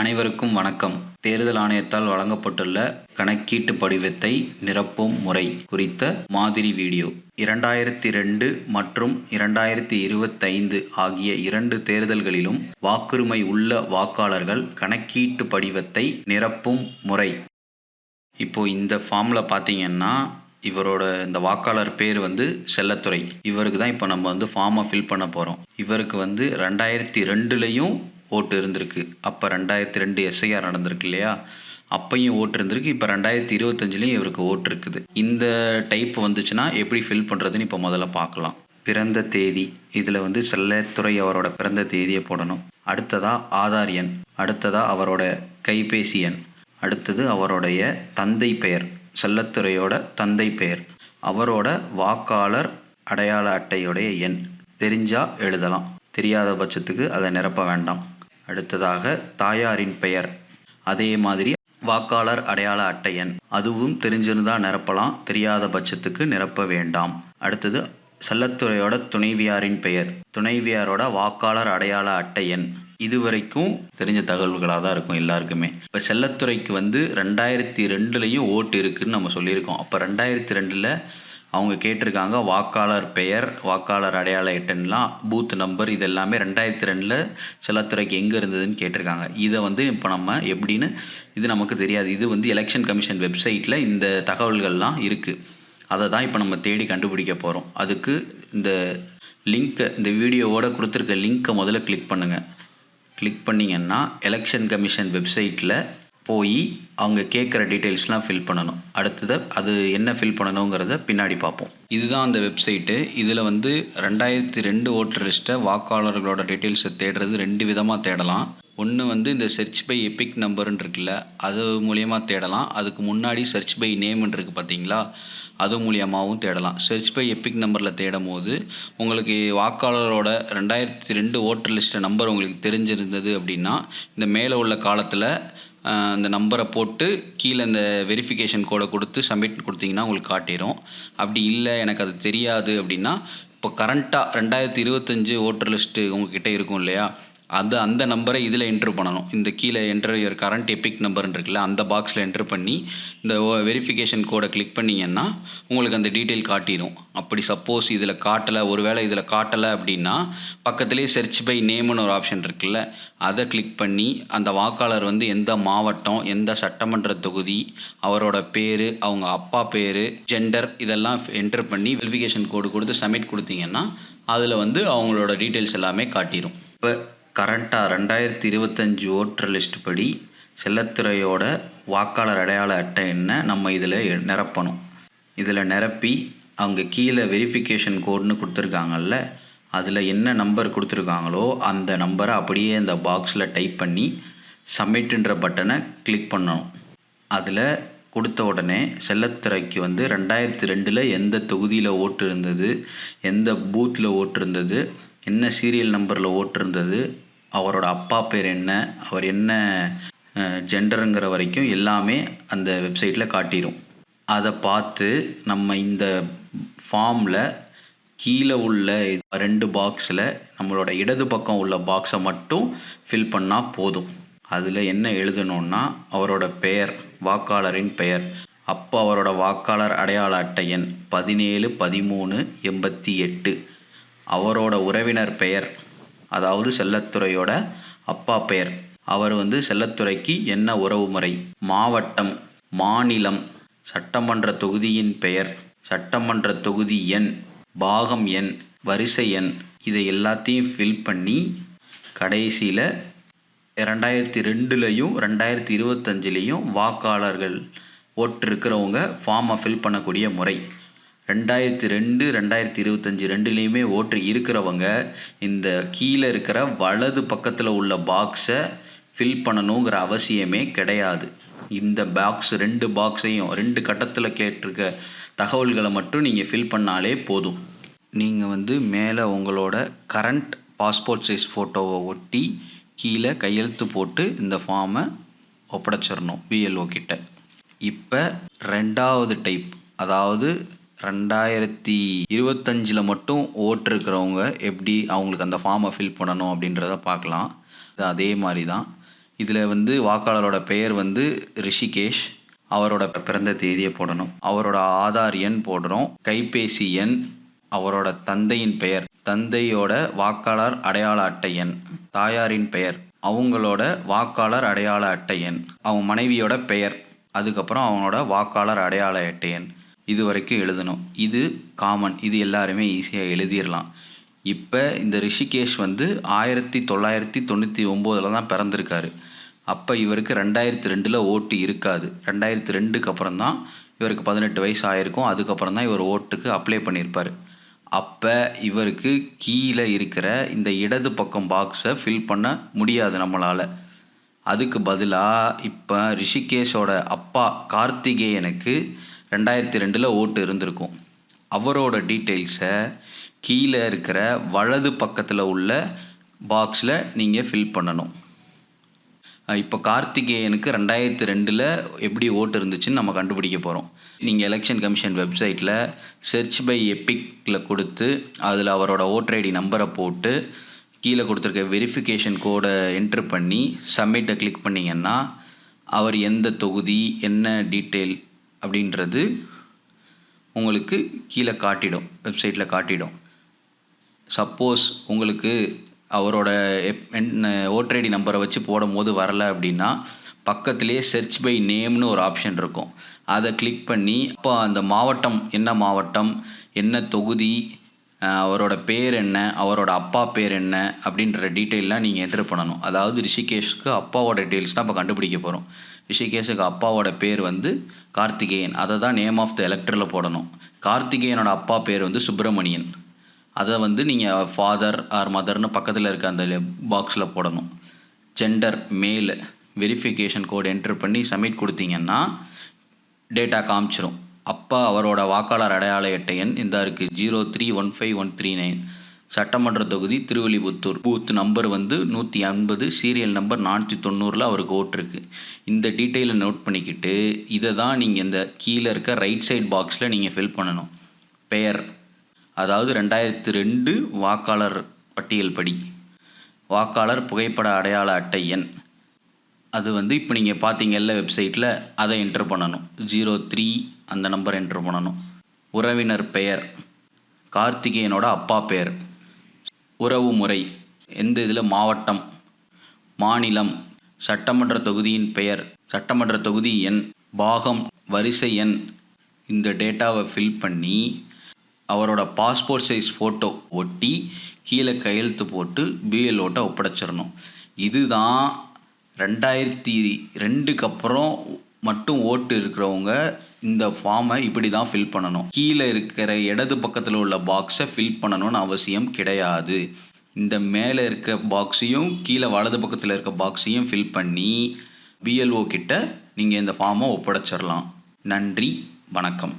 அனைவருக்கும் வணக்கம். தேர்தல் ஆணையத்தால் வழங்கப்பட்டுள்ள கணக்கீட்டு படிவத்தை நிரப்பும் முறை குறித்த மாதிரி வீடியோ. இரண்டாயிரத்தி ரெண்டு மற்றும் இரண்டாயிரத்தி இருபத்தைந்து ஆகிய இரண்டு தேர்தல்களிலும் வாக்குரிமை உள்ள வாக்காளர்கள் கணக்கீட்டு படிவத்தை நிரப்பும் முறை. இப்போ இந்த ஃபார்மில் பார்த்தீங்கன்னா இவரோட இந்த வாக்காளர் பேர் வந்து செல்லத்துறை. இவருக்கு தான் இப்போ நம்ம வந்து ஃபார்மை ஃபில் பண்ண போகிறோம் இவருக்கு வந்து ரெண்டாயிரத்தி ரெண்டுலேயும் ஓட்டு இருந்திருக்கு. அப்போ ரெண்டாயிரத்தி ரெண்டு எஸ்ஐஆர் நடந்திருக்கு இல்லையா? அப்பையும் ஓட்டு இருந்திருக்கு. இப்போ ரெண்டாயிரத்தி இருபத்தஞ்சிலையும் இவருக்கு ஓட்டு இருக்குது. இந்த டைப் வந்துச்சுன்னா எப்படி ஃபில் பண்ணுறதுன்னு இப்போ முதல்ல பார்க்கலாம். பிறந்த தேதி. இதில் வந்து செல்லத்துறை அவரோட பிறந்த தேதியை போடணும். அடுத்ததாக ஆதார் எண். அடுத்ததாக அவரோட கைபேசி எண். அடுத்தது அவருடைய தந்தை பெயர். செல்லத்துறையோட தந்தை பெயர். அவரோட வாக்காளர் அடையாள அட்டையுடைய எண். தெரிஞ்சால் எழுதலாம். தெரியாத பட்சத்துக்கு அதை நிரப்ப வேண்டாம். அடுத்ததாக தாயாரின் பெயர். அதே மாதிரி வாக்காளர் அடையாள அட்டை எண். அதுவும் தெரிஞ்சிருந்தால் நிரப்பலாம் தெரியாத பட்சத்துக்கு நிரப்ப வேண்டாம். அடுத்தது செல்லத்துறையோட துணைவியாரின் பெயர். துணைவியாரோட வாக்காளர் அடையாள அட்டை எண். இதுவரைக்கும் தெரிஞ்ச தகவல்களாக தான் இருக்கும் எல்லாருக்குமே. இப்போ செல்லத்துறைக்கு வந்து ரெண்டாயிரத்தி ரெண்டுலேயும் ஓட்டு இருக்குதுன்னு நம்ம சொல்லியிருக்கோம். அப்போ ரெண்டாயிரத்தி ரெண்டில் அவங்க கேட்டிருக்காங்க வாக்காளர் பெயர் வாக்காளர் அடையாள எட்டன்லாம் பூத் நம்பர் இது எல்லாமே ரெண்டாயிரத்தி ரெண்டில் செல்லத்துறைக்கு எங்கே இருந்ததுன்னு கேட்டிருக்காங்க. இதை வந்து இப்போ நம்ம எப்படின்னு இது நமக்கு தெரியாது. இது வந்து எலெக்ஷன் கமிஷன் வெப்சைட்டில் இந்த தகவல்கள்லாம் இருக்குது அதை தான் இப்போ நம்ம தேடி கண்டுபிடிக்க போகிறோம் அதுக்கு இந்த லிங்க்கை இந்த வீடியோவோட கொடுத்துருக்க லிங்க்கை முதல்ல கிளிக் பண்ணுங்கள் கிளிக் பண்ணிங்கன்னா எலெக்ஷன் கமிஷன் வெப்சைட்டில் போய் அவங்க கேட்குற டீட்டெயில்ஸ்லாம் ஃபில் பண்ணணும். அடுத்தது அது என்ன ஃபில் பண்ணணுங்கிறத பின்னாடி பார்ப்போம். இதுதான் அந்த வெப்சைட்டு இதில் வந்து ரெண்டாயிரத்தி ரெண்டு ஓட்டர் லிஸ்ட்டை வாக்காளர்களோட டீட்டெயில்ஸை தேடுறது ரெண்டு விதமாக தேடலாம். ஒன்று வந்து இந்த சர்ச் பை எபிக் நம்பர்னு இருக்குல்ல அது மூலியமாக தேடலாம். அதுக்கு முன்னாடி சர்ச் பை நேம்னு இருக்குது பார்த்தீங்களா அது மூலியமாகவும் தேடலாம். சர்ச் பை எபிக் நம்பரில் தேடும் போது உங்களுக்கு வாக்காளரோட ரெண்டாயிரத்தி ரெண்டு ஓட்டர் லிஸ்ட்டு நம்பர் உங்களுக்கு தெரிஞ்சிருந்தது அப்படின்னா இந்த மேலே உள்ள காலத்தில் அந்த நம்பரை போட்டு கீழே இந்த வெரிஃபிகேஷன் கோடை கொடுத்து சப்மிட் கொடுத்தீங்கன்னா உங்களுக்கு காட்டிடும் அப்படி இல்லை எனக்கு அது தெரியாது அப்படின்னா இப்போ கரண்ட்டாக ரெண்டாயிரத்தி இருபத்தஞ்சு ஓட்டர் லிஸ்ட்டு உங்ககிட்ட இருக்கும் இல்லையா? அது அந்த நம்பரை இதில் என்ட்ரு பண்ணணும். இந்த கீழே என்ட்ரு யுவர் கரண்ட் எபிக் நம்பர்னு இருக்குல்ல அந்த பாக்ஸில் என்ட்ரு பண்ணி இந்த வெரிஃபிகேஷன் கோடை கிளிக் பண்ணிங்கன்னா உங்களுக்கு அந்த டீட்டெயில் காட்டிடும் அப்படி சப்போஸ் இதில் காட்டலை ஒருவேளை இதில் காட்டலை அப்படின்னா பக்கத்துலேயே சர்ச் பை நேம்னு ஒரு ஆப்ஷன் இருக்குல்ல அதை கிளிக் பண்ணி அந்த வாக்காளர் வந்து எந்த மாவட்டம் எந்த சட்டமன்ற தொகுதி அவரோட பேர் அவங்க அப்பா பேர் ஜெண்டர் இதெல்லாம் என்ட்ரு பண்ணி வெரிஃபிகேஷன் கோடு கொடுத்து சப்மிட் கொடுத்தீங்கன்னா அதில் வந்து அவங்களோட டீட்டெயில்ஸ் எல்லாமே காட்டிடும் இப்போ கரண்ட்டாக ரெண்டாயிரத்தி இருபத்தஞ்சி ஓட்டர் லிஸ்ட் படி செல்லத்துறையோட வாக்காளர் அடையாள அட்டை என்ன? நம்ம இதில் நிரப்பணும். இதில் நிரப்பி அவங்க கீழே வெரிஃபிகேஷன் கோட்னு கொடுத்துருக்காங்கல்ல அதில் என்ன நம்பர் கொடுத்துருக்காங்களோ அந்த நம்பரை அப்படியே அந்த பாக்ஸில் டைப் பண்ணி சப்மிட்டுன்ற பட்டனை கிளிக் பண்ணணும். அதில் கொடுத்த உடனே செல்லத்துறைக்கு வந்து ரெண்டாயிரத்தி ரெண்டில் எந்த தொகுதியில் ஓட்டு இருந்தது எந்த பூத்தில் ஓட்டு இருந்தது என்ன சீரியல் நம்பரில் ஓட்டு இருந்தது அவரோட அப்பா பேர் என்ன அவர் என்ன ஜெண்டருங்கிற வரைக்கும் எல்லாமே அந்த வெப்சைட்டில் காட்டிடும் அதை பார்த்து நம்ம இந்த ஃபார்மில் கீழே உள்ள ரெண்டு பாக்ஸில் நம்மளோட இடது பக்கம் உள்ள பாக்ஸை மட்டும் ஃபில் பண்ணால் போதும். அதில் என்ன எழுதணுன்னா அவரோட பெயர் வாக்காளரின் பெயர். அப்போ அவரோட வாக்காளர் அடையாள அட்டை எண் பதினேழு பதிமூணு எண்பத்தி எட்டு. அவரோட உறவினர் பெயர் அதாவது செல்லத்துறையோட அப்பா பெயர். அவர் வந்து செல்லத்துறைக்கு என்ன உறவு முறை? மாவட்டம் மாநிலம் சட்டமன்ற தொகுதியின் பெயர் சட்டமன்ற தொகுதி எண் பாகம் எண் வரிசை எண் இதை எல்லாத்தையும் ஃபில் பண்ணி கடைசியில் ரெண்டாயிரத்தி ரெண்டுலேயும் ரெண்டாயிரத்தி இருபத்தஞ்சிலையும் வாக்காளர்கள் ஓட்டிருக்கிறவங்க ஃபார்மை ஃபில் பண்ணக்கூடிய முறை. ரெண்டாயிரத்தி ரெண்டு ரெண்டாயிரத்தி இருபத்தஞ்சி ரெண்டுலேயுமே ஓட்டு இருக்கிறவங்க இந்த கீழே இருக்கிற வலது பக்கத்தில் உள்ள பாக்ஸை ஃபில் பண்ணணுங்கிற அவசியமே கிடையாது. இந்த பாக்ஸ் ரெண்டு பாக்ஸையும் ரெண்டு கட்டத்தில் கேட்டிருக்க தகவல்களை மட்டும் நீங்கள் ஃபில் பண்ணாலே போதும். நீங்கள் வந்து மேலே உங்களோட கரண்ட் பாஸ்போர்ட் சைஸ் ஃபோட்டோவை ஒட்டி கீழே கையெழுத்து போட்டு இந்த ஃபார்மை ஒப்படைச்சிடணும் பிஎல்ஓ கிட்ட. இப்போ ரெண்டாவது டைப் அதாவது ரெண்டாயிரத்தி இருபத்தஞ்சில் மட்டும் ஓட்டிருக்கிறவங்க எப்படி அவங்களுக்கு அந்த ஃபார்மை ஃபில் பண்ணணும் அப்படின்றத பார்க்கலாம். இது அதே மாதிரி தான் இதில் வந்து வாக்காளரோட பெயர் வந்து ரிஷிகேஷ். அவரோட பிறந்த தேதியை போடணும். அவரோட ஆதார் எண் போடுறோம். கைபேசி எண் அவரோட தந்தையின் பெயர் தந்தையோட வாக்காளர் அடையாள அட்டை எண் தாயாரின் பெயர் அவங்களோட வாக்காளர் அடையாள அட்டை எண் அவங்க மனைவியோட பெயர் அதுக்கப்புறம் அவங்களோட வாக்காளர் அடையாள அட்டை எண் இது வரைக்கும் எழுதணும். இது காமன் இது எல்லாருமே ஈஸியாக எழுதிடலாம் இப்போ இந்த ரிஷிகேஷ் வந்து ஆயிரத்தி தொள்ளாயிரத்தி தொண்ணூற்றி ஒம்போதில் தான் பிறந்திருக்காரு. அப்போ இவருக்கு ரெண்டாயிரத்தி ரெண்டில் ஓட்டு இருக்காது. ரெண்டாயிரத்தி ரெண்டுக்கு அப்புறம் தான் இவருக்கு பதினெட்டு வயசு ஆயிருக்கும். அதுக்கப்புறம் தான் இவர் ஓட்டுக்கு அப்ளை பண்ணியிருப்பார். அப்போ இவருக்கு கீழே இருக்கிற இந்த இடது பக்கம் பாக்ஸை ஃபில் பண்ண முடியாது நம்மளால். அதுக்கு பதிலாக இப்போ ரிஷிகேஷோட அப்பா கார்த்திகேயனுக்கு ரெண்டாயிரத்தி ரெண்டில் ஓட்டு இருந்திருக்கும். அவரோட டீட்டெயில்ஸை கீழே இருக்கிற வலது பக்கத்தில் உள்ள பாக்ஸில் நீங்கள் ஃபில் பண்ணணும். இப்போ கார்த்திகேயனுக்கு ரெண்டாயிரத்தி ரெண்டில் எப்படி ஓட்டு இருந்துச்சுன்னு நம்ம கண்டுபிடிக்க போகிறோம் நீங்கள் எலெக்ஷன் கமிஷன் வெப்சைட்டில் சர்ச் பை எப்பிக்கில் கொடுத்து அதில் அவரோட ஓட்டர் ஐடி நம்பரை போட்டு கீழே கொடுத்துருக்க வெரிஃபிகேஷன் கோடை என்ட்ரு பண்ணி சப்மிட்டை கிளிக் பண்ணிங்கன்னா அவர் எந்த தொகுதி என்ன டீட்டெயில் அப்படின்றது உங்களுக்கு கீழே காட்டிடும் வெப்சைட்டில் காட்டிடும். சப்போஸ் உங்களுக்கு அவரோட எப் ஓட்டர் ஐடி நம்பரை வச்சு போடும்போது வரல அப்படின்னா பக்கத்துலேயே சர்ச் பை நேம்னு ஒரு ஆப்ஷன் இருக்கும். அதை கிளிக் பண்ணி அப்போ அந்த மாவட்டம் என்ன மாவட்டம் என்ன தொகுதி அவரோட பேர் என்ன அவரோட அப்பா பேர் என்ன அப்படின்ற டீட்டெயிலாம் நீங்கள் என்ட்ரு பண்ணணும். அதாவது ரிஷிகேஷ்க்கு அப்பாவோட டீட்டெயில்ஸ் தான் இப்போ கண்டுபிடிக்க போகிறோம் ரிஷிகேஷுக்கு அப்பாவோட பேர் வந்து கார்த்திகேயன். அதை தான் நேம் ஆஃப் த எலக்டரில் போடணும். கார்த்திகேயனோட அப்பா பேர் வந்து சுப்பிரமணியன். அதை வந்து நீங்கள் ஃபாதர் ஆர் மதர்னு பக்கத்தில் இருக்க அந்த பாக்ஸில் போடணும். ஜெண்டர் மேல் வெரிஃபிகேஷன் கோட் என்ட்ரு பண்ணி சப்மிட் கொடுத்தீங்கன்னா டேட்டா காமிச்சிரும். அப்பா அவரோட வாக்காளர் அடையாள அட்டை எண் இந்த இருக்குது zero three one five one three nine. சட்டமன்ற தொகுதி திருவள்ளிபுத்தூர் பூத் நம்பர் வந்து நூற்றி ஐம்பது சீரியல் நம்பர் நானூற்றி தொண்ணூறில் அவருக்கு ஓட்டிருக்கு இந்த டீட்டெயிலை நோட் பண்ணிக்கிட்டு இதை தான் நீங்கள் இந்த கீழே இருக்க ரைட் சைட் பாக்ஸில் நீங்கள் ஃபில் பண்ணணும். பெயர். அதாவது ரெண்டாயிரத்து ரெண்டு வாக்காளர் பட்டியல் படி. வாக்காளர் புகைப்பட அடையாள அட்டை எண். அது வந்து இப்போ நீங்கள் பார்த்தீங்கல்ல வெப்சைட்டில் அதை என்ட்ரு பண்ணணும். ஜீரோ த்ரீ அந்த நம்பர் என்ட்ரு பண்ணணும் உறவினர் பெயர். கார்த்திகேயனோட அப்பா பெயர். உறவு முறை. எந்த இதில் மாவட்டம். மாநிலம். சட்டமன்ற தொகுதியின் பெயர். சட்டமன்ற தொகுதி எண். பாகம். வரிசை எண். இந்த டேட்டாவை ஃபில் பண்ணி அவரோட பாஸ்போர்ட் சைஸ் ஃபோட்டோ ஒட்டி கீழே கையெழுத்து போட்டு பிஎல்ஓட்ட ஒப்படைச்சிடணும். இதுதான் ரெண்டாயிரத்தி ரெண்டுக்கு அப்புறம் மட்டும் ஓட்டு இருக்கிறவங்க இந்த ஃபார்மை இப்படி தான் ஃபில் பண்ணணும். கீழே இருக்கிற இடது பக்கத்தில் உள்ள பாக்ஸை ஃபில் பண்ணணும்னு அவசியம் கிடையாது. இந்த மேலே இருக்க பாக்ஸையும் கீழே வலது பக்கத்தில் இருக்க பாக்ஸையும் ஃபில் பண்ணி பிஎல்ஓ கிட்ட நீங்கள் இந்த ஃபார்மை ஒப்படைச்சிடலாம் நன்றி வணக்கம்.